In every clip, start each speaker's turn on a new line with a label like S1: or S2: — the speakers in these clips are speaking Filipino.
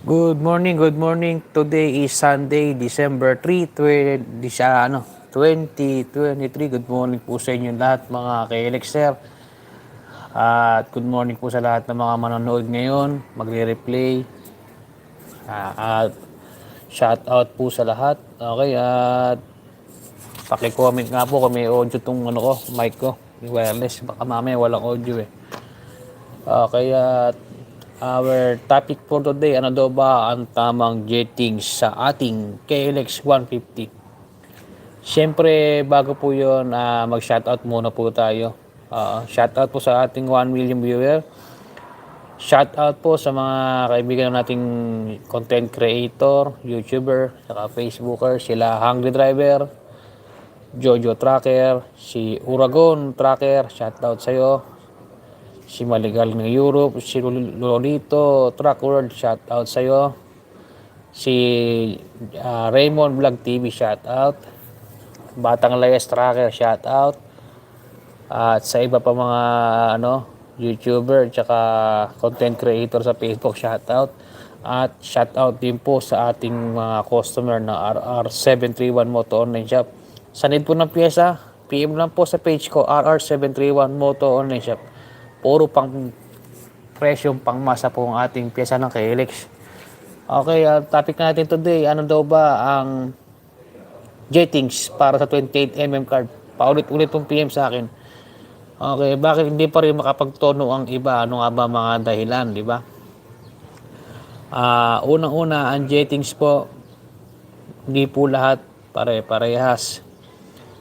S1: Good morning, good morning. Today is Sunday, December 3, 20, siya, ano, 2023. Good morning po sa inyo lahat mga ka-Elixir. At good morning po sa lahat ng mga manonood ngayon, magre-replay. Ah, at shout out po sa lahat. Okay, at paki-comment nga po kung may audio tong ano ko, mic ko, wireless. Baka mamaya walang audio eh. Okay, at our topic for today, ano daw ba ang tamang jetting sa ating KLX 150? Siyempre, bago po yun, ah, mag-shoutout muna po tayo. Uh, shoutout po sa ating 1 million viewer. Shoutout po sa mga kaibigan nating content creator, YouTuber, saka Facebooker, sila Hungry Driver, Jojo Tracker, si Uragon Tracker, shoutout sa'yo. Si Maligal ng Europe, si Lolito Truck World, shoutout sa'yo. Si ah, Raymond Vlog TV, shoutout. Batang Layas Tracker, shoutout. At sa iba pa mga ano, YouTuber tsaka content creator sa Facebook, shoutout. At shoutout din po sa ating mga customer na RR731 Moto Online Shop. Sa need po ng pyesa, PM lang po sa page ko, RR731 Moto Online Shop. Puro pang presyong pangmasa po ang ating pyesa ng KLX. Okay, uh, topic natin today, ano daw ba ang jettings para sa 28mm card? Paulit-ulit pong PM sa akin. Okay, bakit hindi pa rin makapagtono ang iba? Ano nga ba mga dahilan, di ba? Ah, unang-una, ang jettings po, hindi po lahat pare-parehas.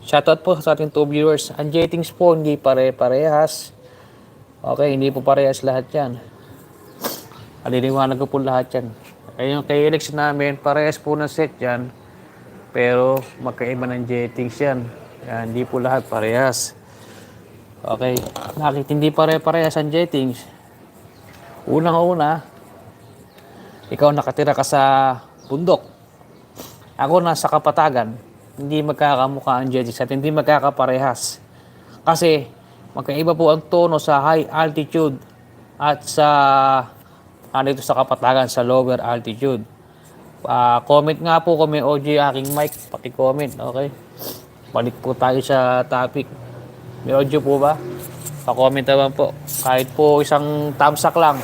S1: Shoutout po sa ating two viewers. Ang jettings po, hindi pare-parehas. Okay, hindi po parehas lahat yan. Aliniwanag ko po lahat yan. Kaya yung kay Alex namin, parehas po ng set yan. Pero magkaiba ng jettings yan. Yan, hindi po lahat parehas. Okay. Bakit hindi pare-parehas ang jettings? Unang-una, ikaw nakatira ka sa bundok. Ako nasa kapatagan. Hindi magkakamukha ang jettings at hindi magkakaparehas. Kasi magkaiba po ang tono sa high altitude at sa ano ito sa kapatagan sa lower altitude. Ah, comment nga po kung may audio aking mic, paki-comment, okay? Balik po tayo sa topic. May audio po ba? Pa-comment naman po. Kahit po isang thumbs up lang.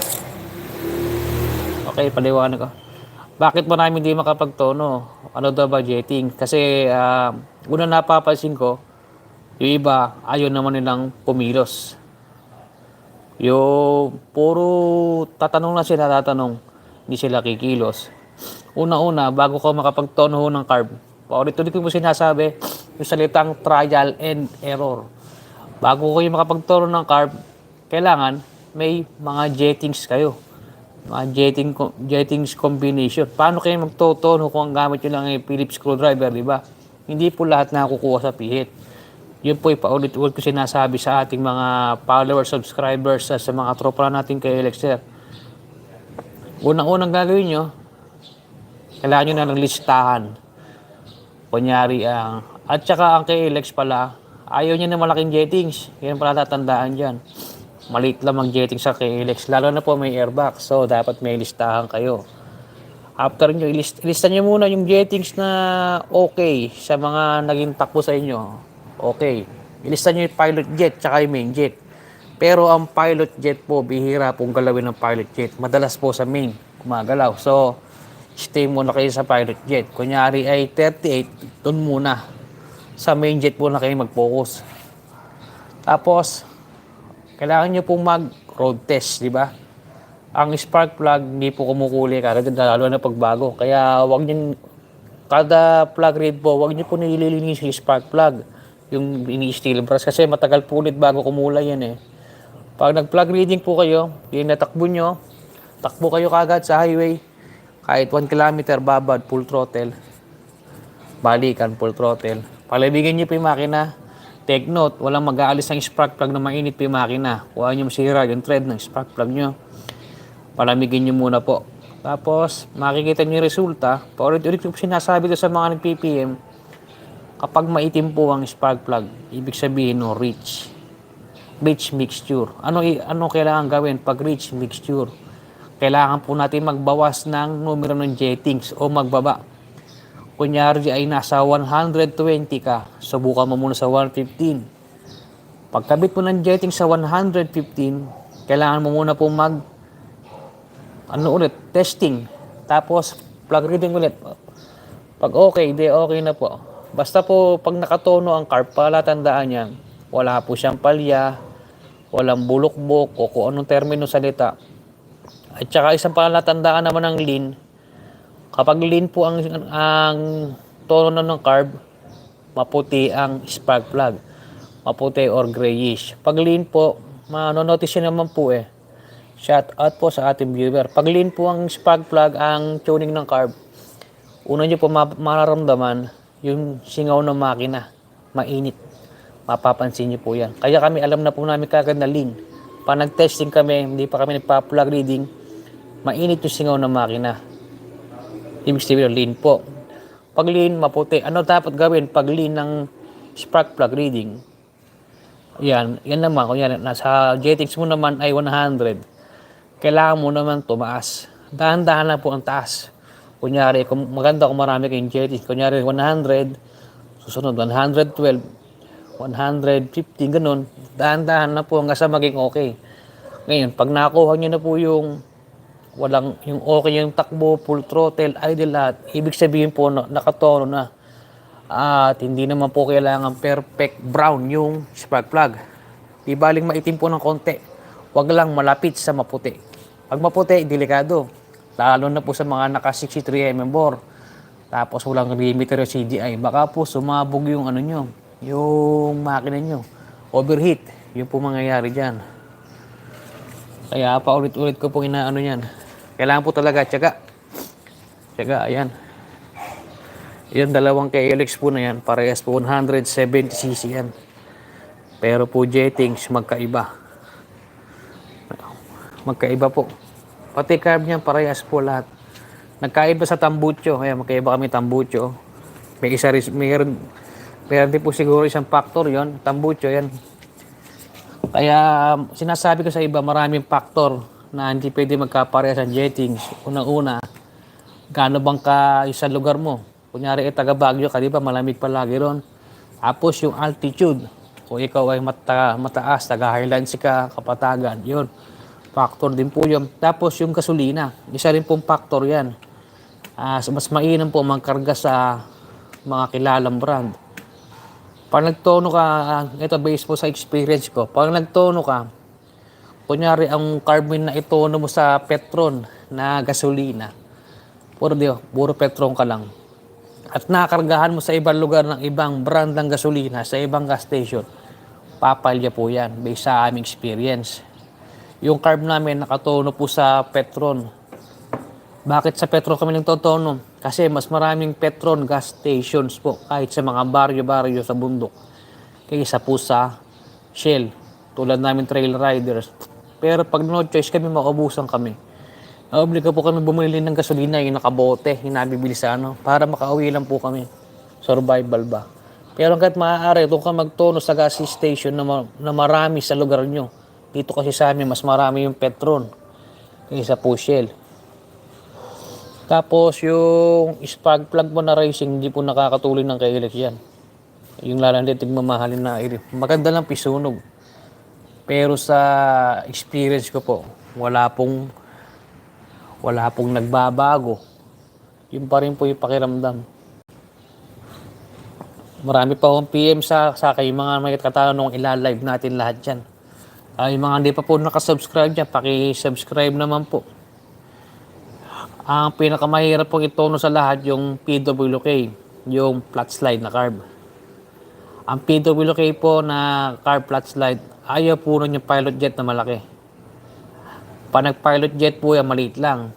S1: Okay, paliwanag ko. Bakit marami hindi makapagtono? Ano daw ba jetting? Kasi uh, una napapansin ko, yung iba, ayaw naman nilang pumilos. Yung puro tatanong na sila, tatanong, hindi sila kikilos. Una-una, bago ko makapagtono ng carb, paulit-ulit mo sinasabi, yung salitang trial and error. Bago kayo makapagtono ng carb, kailangan may mga jettings kayo. Mga jetting, jettings combination. Paano kayo magtotono kung ang gamit nyo lang ay Phillips screwdriver, di ba? Hindi po lahat nakukuha sa pihit. Yun po paulit-ulit ko sinasabi sa ating mga followers, subscribers, sa, mga tropa natin kay Elixir. Unang-unang gagawin nyo, kailangan nyo na ng listahan. Kunyari ang, at saka ang kay Elex pala, ayaw niya ng malaking jettings. Yan pala tatandaan dyan. Maliit lang ang jettings sa kay Elex. Lalo na po may airbag. So, dapat may listahan kayo. After nyo, ilist, ilista nyo muna yung jettings na okay sa mga naging takbo sa inyo. Okay. Ilista nyo yung pilot jet tsaka yung main jet. Pero ang pilot jet po, bihira pong galawin ng pilot jet. Madalas po sa main, gumagalaw. So, stay muna kayo sa pilot jet. Kunyari ay 38, doon muna. Sa main jet po na kayo mag-focus. Tapos, kailangan nyo pong mag-road test, di ba? Ang spark plug, hindi po kumukuli kagad, lalo na pagbago. Kaya, wag nyo, kada plug read po, wag nyo po nililinis yung spark plug. Yung ini-steel brush kasi matagal po ulit bago kumulay yan eh. Pag nag-plug reading po kayo, yung natakbo nyo, takbo kayo kagad sa highway, kahit 1 kilometer babad, full throttle. Balikan, full throttle. Palibigin nyo po yung makina. Take note, walang mag-aalis ng spark plug na mainit po yung makina. Kuha nyo masira yung thread ng spark plug nyo. Palamigin nyo muna po. Tapos, makikita nyo yung resulta. Paulit-ulit ko sinasabi ko sa mga nag-PPM, kapag maitim po ang spark plug, ibig sabihin no, rich. Rich mixture. Ano, ano kailangan gawin pag rich mixture? kailangan po natin magbawas ng numero ng jettings o magbaba. Kunyari ay nasa 120 ka, subukan mo muna sa 115. Pagkabit mo ng jetting sa 115, kailangan mo muna po mag ano ulit, testing. Tapos plug reading ulit. Pag okay, di okay na po. Basta po pag nakatono ang carb, pala tandaan yan. Wala po siyang palya, walang bulukbok o kung anong termino salita. At saka isang palatandaan naman ng lean, kapag lean po ang, ang tono ng carb, maputi ang spark plug. Maputi or grayish. Pag lean po, manonotice naman po eh. Shout out po sa ating viewer. Pag lean po ang spark plug, ang tuning ng carb, una nyo po ma- mararamdaman yung singaw ng makina. Mainit. Mapapansin nyo po yan. Kaya kami alam na po namin kagad na lean. Pag nag-testing kami, hindi pa kami nagpa-plug reading, mainit yung singaw ng makina. Ibig sabihin, lean po. Pag lean, maputi. Ano dapat gawin pag lean ng spark plug reading? Yan, yan naman. Kung yan, nasa jetix mo naman ay 100. Kailangan mo naman tumaas. Dahan-dahan lang po ang taas. Kunyari, kung maganda kung marami kayong jetix. Kunyari, 100. Susunod, 112. 115, ganun. Dahan-dahan na po hanggang sa maging okay. Ngayon, pag nakuha nyo na po yung walang yung okay yung takbo, full throttle, idle lahat, ibig sabihin po na nakatono na. At hindi naman po kailangan perfect brown yung spark plug. Di baling maitim po ng konti. Huwag lang malapit sa maputi. Pag maputi, delikado. Lalo na po sa mga naka 63 mm bore. Tapos walang limiter o CDI. Baka po sumabog yung ano nyo, yung makina nyo. Overheat. Yun po mangyayari dyan. Kaya paulit-ulit ko pong inaano yan. Kailangan po talaga tiyaga. Tiyaga, ayan. Yung dalawang KLX po na yan, parehas po 170cc yan. Pero po jettings, magkaiba. Magkaiba po. Pati carb niyan, parehas po lahat. Nagkaiba sa tambucho. Ayan, magkaiba kami tambucho. May isa rin, mayroon, mayroon din po siguro isang factor yon tambucho yan. Kaya sinasabi ko sa iba, maraming factor na hindi pwede magkaparehas ang jettings. Unang-una, gaano bang ka sa lugar mo? Kunyari, eh, taga Baguio ka, di ba? Malamig palagi ron. Tapos yung altitude. Kung ikaw ay mata, mataas, taga Highlands ka, kapatagan, yun. Factor din po yun. Tapos yung gasolina, isa rin pong factor yan. So mas mainam po magkarga sa mga kilalang brand. Pag nagtono ka, ito based po sa experience ko, pag nagtono ka, kunyari ang carbon na itono mo sa Petron na gasolina, puro, di, puro Petron ka lang. At nakargahan mo sa ibang lugar ng ibang brand ng gasolina, sa ibang gas station, papalya po yan based sa aming experience. Yung carb namin nakatono po sa Petron. Bakit sa Petron kami nagtotono? Kasi mas maraming Petron gas stations po kahit sa mga baryo-baryo sa bundok kaysa po sa Shell. Tulad namin trail riders. Pero pag no choice kami, maubusan kami. Naobliga po kami bumili ng gasolina yung nakabote, yung nabibili sa ano, para makauwi lang po kami. Survival ba? Pero hanggat maaari, doon ka magtono sa gas station na, ma- na marami sa lugar nyo. Dito kasi sa amin, mas marami yung Petron kaysa po Shell. Tapos yung spark plug mo na racing, hindi po nakakatuloy ng KLX yan. Yung lalanditig mamahalin na air. Maganda lang pisunog. Pero sa experience ko po, wala pong wala pong nagbabago. Yun pa rin po yung pakiramdam. Marami pa akong PM sa, sa kayo mga may katanong ilalive natin lahat dyan. Ay, yung mga hindi pa po nakasubscribe dyan, paki-subscribe naman po. Ang pinakamahirap pong itono sa lahat yung PWK, yung flat slide na carb. Ang PWK po na carb flat slide, ayaw po nun yung pilot jet na malaki. Pag nag-pilot jet po yan, maliit lang.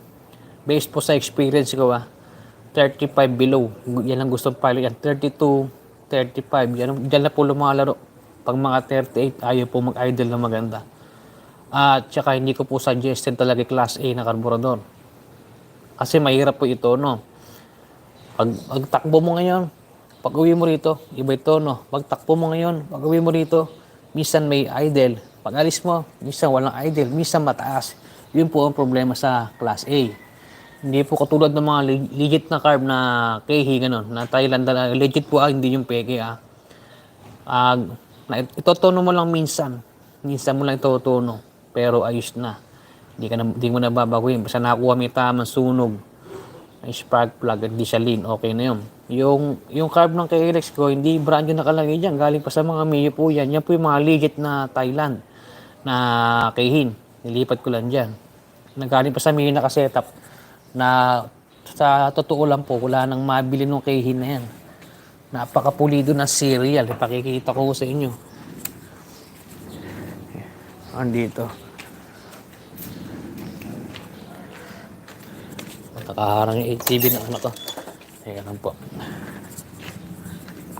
S1: Based po sa experience ko ah, 35 below. Yan ang gusto pilot yan. 32, 35. Yan, dyan na po lumalaro. Pag mga 38, ayaw po mag-idle na maganda. At saka hindi ko po suggested talaga class A na karburador. Kasi mahirap po ito, no? Pag, pag takbo mo ngayon, pag uwi mo rito, iba ito, no? Pag takbo mo ngayon, pag uwi mo rito, minsan may idle. Pag alis mo, minsan walang idle, minsan mataas. Yun po ang problema sa Class A. Hindi po katulad ng mga leg- legit na carb na kehi, ganun, na Thailand, na legit po ah, hindi yung peke ah. Ah, na, itotono mo lang minsan. Minsan mo lang itotono. Pero ayos na. Hindi, ka na, hindi mo na babaguhin. Basta nakakuha mo yung tamang sunog. May spark plug at lean. Okay na yun. Yung, yung carb ng KLX ko, hindi brand yung nakalagay dyan. Galing pa sa mga Mio po yan. Yan po yung mga legit na Thailand na kehin. Nilipat ko lang dyan. Nagaling pa sa Mio nakasetup na sa totoo lang po, wala nang mabili ng kehin na yan. Napakapulido ng cereal. Ipakikita ko sa inyo. Andito. Nakaharang yung TV ng anak ko. Teka lang po.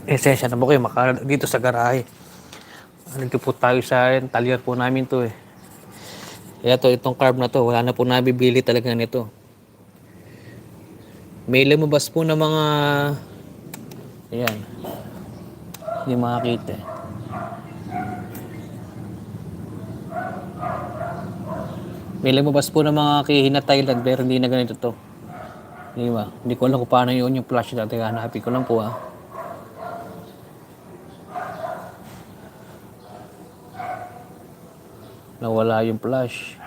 S1: Esensya na po kayo maka dito sa garahe. Nandito po tayo sa talyer po namin to eh. Kaya to, itong carb na to, wala na po nabibili talaga nito. May lumabas po ng mga... Ayan. Hindi makakita eh. May lumabas po ng mga kihina Thailand pero hindi na ganito to. Di ba? Hindi ko alam kung paano yun yung flash natin. Hanapin ko lang po ah. Nawala yung flash.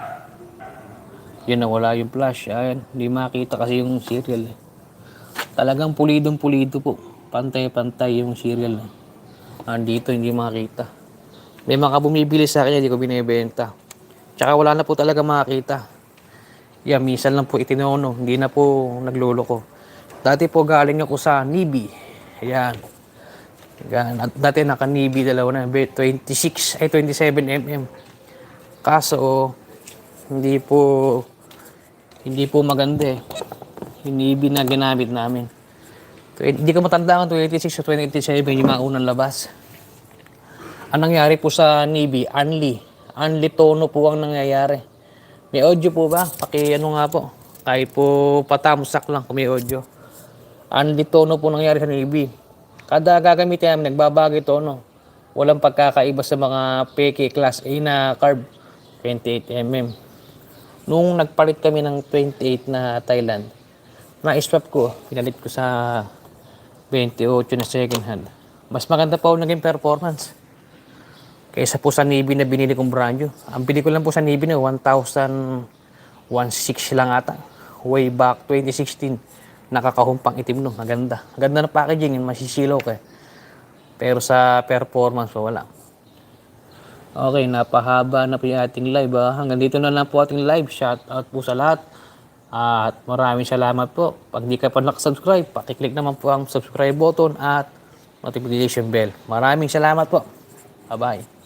S1: Yun, nawala yung flash. Ayan, hindi makita kasi yung serial. eh. Talagang pulidong pulido po. Pantay-pantay yung serial. eh. Andito, hindi makita. May mga bumibili sa akin, hindi ko binibenta. Tsaka wala na po talaga makita. Yeah, minsan lang po itinono. Hindi na po nagluloko. Dati po galing ako sa Nibi. Ayan. At Dati naka Nibi dalawa na. 26, ay 27 mm. Kaso, hindi po, hindi po maganda eh. Yung Nibi na ginamit namin. Hindi ko matanda kung 26 o 27 yung mga unang labas. Ang nangyari po sa Nibi, Anli. Anli tono po ang nangyayari. May audio po ba? Paki ano nga po. Kahit po patamusak lang kung may audio. Anli tono po nangyari sa Nibi. Kada gagamitin namin, nagbabago tono. Walang pagkakaiba sa mga peke class A na carb. 28mm. Nung nagpalit kami ng 28 na Thailand, na-swap ko, pinalit ko sa 28 na second hand. Mas maganda pa po naging performance. Kaysa po sa Navy na binili kong brand new. Ang bili ko lang po sa Navy na 1,000 1,600 lang ata. Way back 2016. Nakakahumpang itim no. Maganda. Maganda na packaging. Masisilaw ka. Pero sa performance, wala. Okay, napahaba na po yung ating live. ah. Hanggang dito na lang po ating live. Shout out po sa lahat. At maraming salamat po. Pag di ka pa nakasubscribe, pakiclick naman po ang subscribe button at notification bell. Maraming salamat po. Bye-bye.